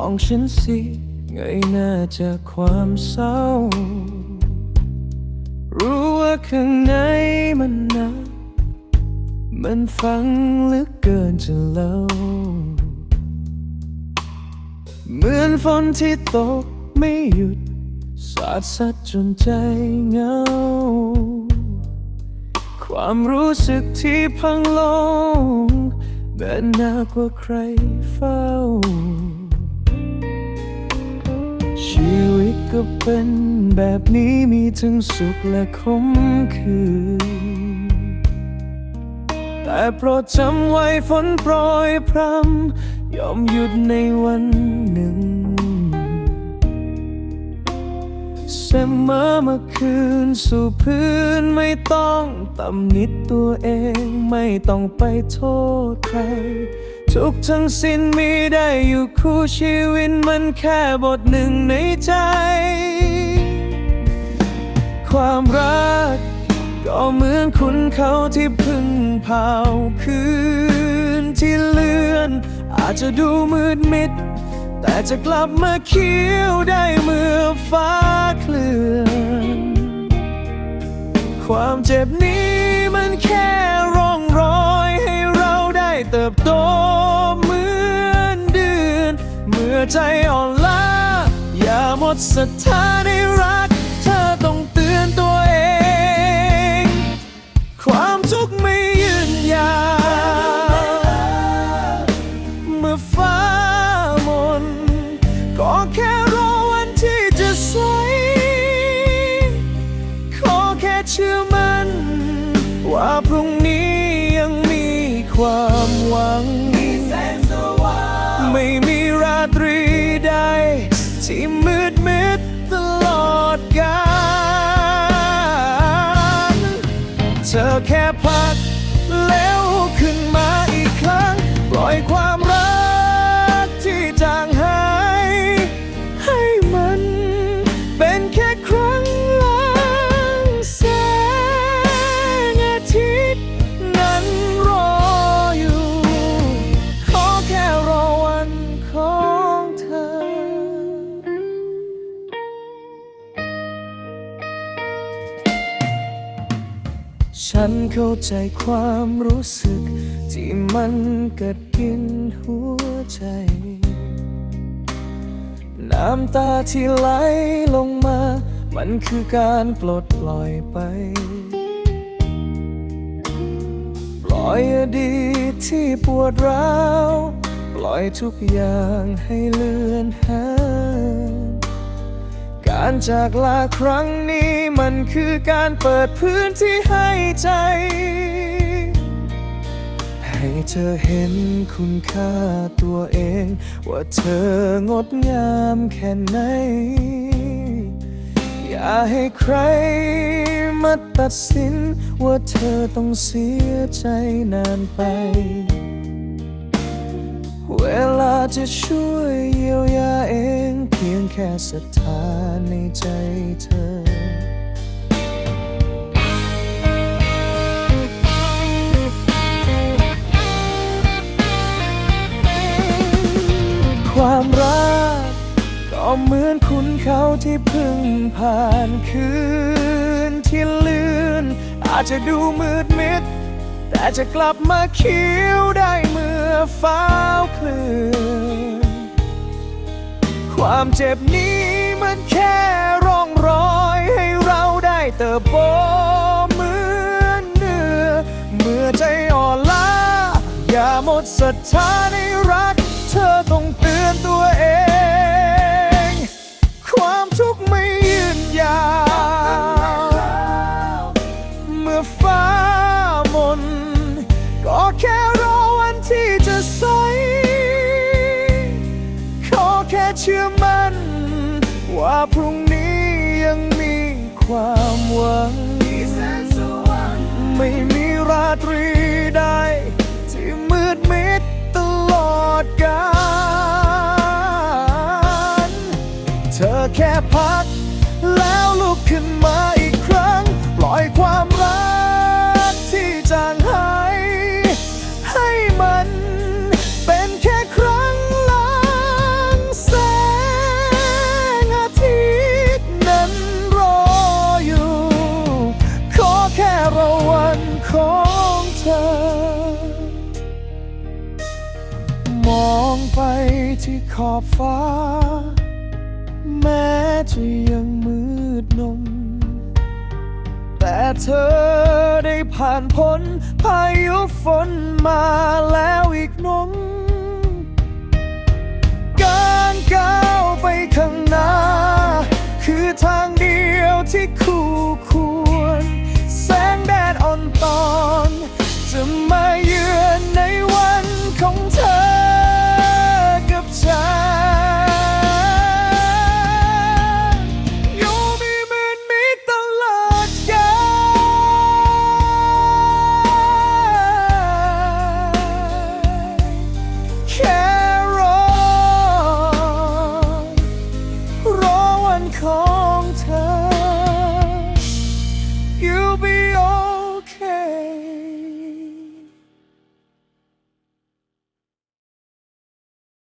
องฉันสิเงยหน้าจากความเศร้า รู้ว่าข้างในมันหนักมันฟังลือเกินจะเล่า เหมือนฝนที่ตกไม่หยุด สาดสัดจนใจเหงา ความรู้สึกที่พังลงเดินหน้ากว่าใครเฝ้า ก็เป็นแบบนี้มีทั้งสุขและขมขื่นแต่โปรดจำไว้ฝนโปรยพรำยอมหยุดในวันหนึ่ง มอมาคืนสู่พื้นไม่ต้องตำหนิตัวเองไม่ต้องไปโทษใคร ทุกทั้งสิ้นมีได้อยู่คู่ชีวิตมันแค่บทหนึ่งในใจ ความรักก็เหมือนคุณเขาที่พึ่งเผาพื้นที่เลือน อาจจะดูมืดมิด แต่จะกลับมาเขียวได้เมื่อฟ้า ความเจ็บนี้มันแค่ร่องรอยให้เราได้เติบโตเหมือนเดือน เมื่อใจอ่อนล้าอย่าหมดศรัทธาในรัก ธอแค่พัก แล้วขึ้นมาอีกครั้ง ปล่อยความ ฉันเข้าใจความรู้สึก ที่มันเกิดกินหัวใจ น้ำตาที่ไหลลงมา มันคือการปลดปล่อยไป ปล่อยอดีตที่ปวดร้าว ปล่อยทุกอย่างให้เลือนหายการจากลาครั้งนี้ มันคือการเปิดพื้นที่ให้ใจ ให้เธอเห็นคุณค่าตัวเอง ว่าเธองดงามแค่ไหน อย่าให้ใครมาตัดสิน ว่าเธอต้องเสียใจนานไป เวลาจะช่วยเยียวยาเอง เพียงแค่ศรัทธาในใจเธอ เหมือนคุณเขาที่เพึ่งผ่านคืนที่ลือนอาจจะดูมืดมิด แต่จะกลับมาเขียวได้เมื่อฟ้าเคลื่อนความเจ็บนี้มันแค่ร่องรอยให้เราได้เติบโตเหมือนเนื้อเมื่อใจอ่อนล้า อย่าหมดศรัทธาในรัก เธอต้องเตือนตัวเอง น ก็แค่รอวันที่จะใส ขอแค่เชื่อมั่น ว่าพรุ่งนี้ยังมีความหวัง ไม่มีราตรีใดที่มืดมิดตลอดกาลเธอแค่พัก แล้วลุกขึ้นมาอีกครั้ง ปล่อยความรัก จางหาย ให้มันเป็นแค่ครั้งลางแสงอาทิตย์นั้นรออยู่ ขอแค่เราวันของเธอ มองไปที่ขอบฟ้า แม้จะยังมืดนม แต่เธอได้ผ่านพ้นพายุฝนมา ของเธอ